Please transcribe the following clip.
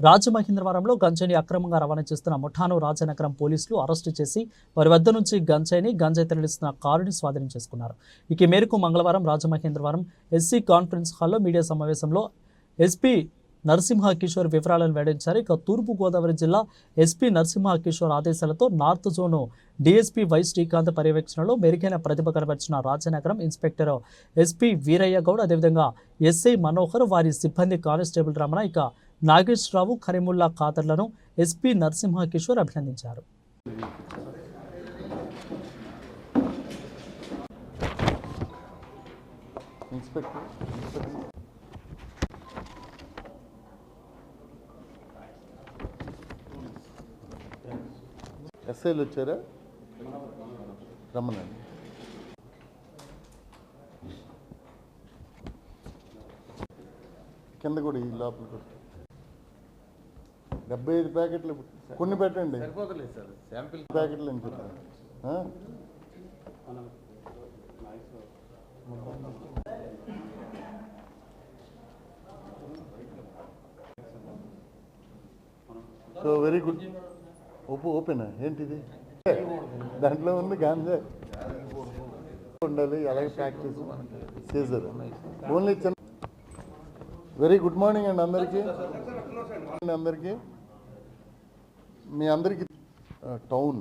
రాజమహేంద్రవరంలో గంజాయిని అక్రమంగా రవాణా చేస్తున్న ముఠాను రాజనగరం పోలీసులు అరెస్టు చేసి వారి వద్ద నుంచి గంజాయిని గంజాయి తరలిస్తున్న కారుని స్వాధీనం చేసుకున్నారు. ఇక మేరకు మంగళవారం రాజమహేంద్రవరం ఎస్సీ కాన్ఫరెన్స్ హాల్లో మీడియా సమావేశంలో ఎస్పీ నరసింహ కిషోర్ వివరాలను వెల్లడించారు. ఇక తూర్పు గోదావరి జిల్లా ఎస్పీ నరసింహ కిషోర్ ఆదేశాలతో north zone DSP Y Srikanth పర్యవేక్షణలో మెరుగైన ప్రతిభ కనబరిచిన రాజనగరం ఇన్స్పెక్టర్ ఎస్పీ వీరయ్య గౌడ్ అదేవిధంగా ఎస్ఐ మనోహర్ వారి సిబ్బంది కానిస్టేబుల్ రమణ ఇక నాగేశ్వరరావు కరీముల్లా ఖాదర్లను ఎస్పీ నరసింహ కిషోర్ అభినందించారు. Inspector inspector. ఎస్ఐలు వచ్చారా? రమ్మనండి. కింద కూడా ఈ లోపల కూడా. డెబ్బై ఐదు ప్యాకెట్లు కొన్ని పెట్టండి. సరిపోతలేదు సార్. శాంపిల్ ప్యాకెట్లు అని చెప్పాను? సో వెరీ గుడ్ ఓపు ఓపెన్ ఏంటిది? దాంట్లో ఉంది గాంజా. ఉండాలి అలాగే ప్యాక్ చేసి. సీజర్ ఓన్లీ చిన్న వెరీ గుడ్ మార్నింగ్ అండి అందరికీ. అందరికీ. మీ అందరికీ టౌన్.